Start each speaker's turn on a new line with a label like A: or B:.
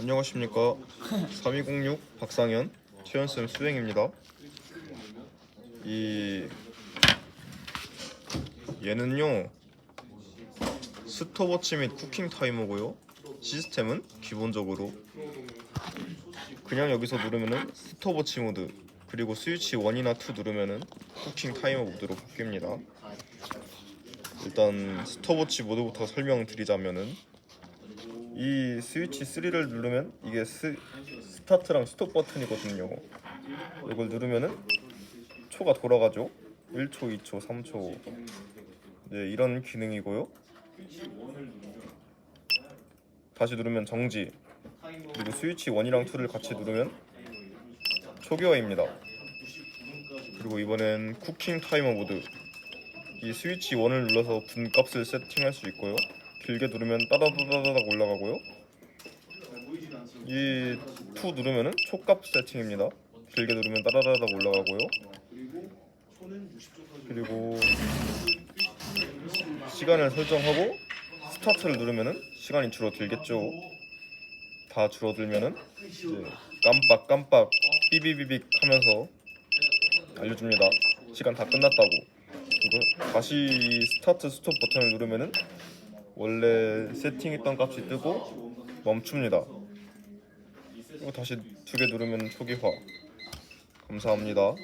A: 안녕하십니까. 3206 박상현 최연쌤 수행입니다. 이 얘는요 스톱워치 및 쿠킹 타이머고요. 시스템은 기본적으로 그냥 여기서 누르면은 스톱워치 모드 그리고 스위치 1이나 2 누르면은 쿠킹 타이머 모드로 바뀝니다. 일단 스톱워치 모드부터 설명드리자면은 이 스위치 3를 누르면 이게 스, 스타트랑 스톱 버튼이거든요. 이걸 누르면은 초가 돌아가죠. 1초, 2초, 3초. 네, 이런 기능이고요. 다시 누르면 정지. 그리고 스위치 1이랑 2를 같이 누르면 초기화입니다. 그리고 이번엔 쿠킹 타이머 모드. 이 스위치 1을 눌러서 분값을 세팅할 수 있고요. 길게 누르면 따다다다닥 올라가고요. 이2 누르면은 초값 세팅입니다. 길게 누르면 따다다닥 올라가고요. 그리고 시간을 설정하고 스타트를 누르면은 시간이 줄어들겠죠. 다 줄어들면은 이제 깜빡 깜빡 삐비비빅 하면서 알려줍니다. 시간 다 끝났다고. 그리고 다시 이 스타트 스톱 버튼을 누르면은 원래 세팅했던 값이 뜨고 멈춥니다. 그리고 다시 두 개 누르면 초기화. 감사합니다.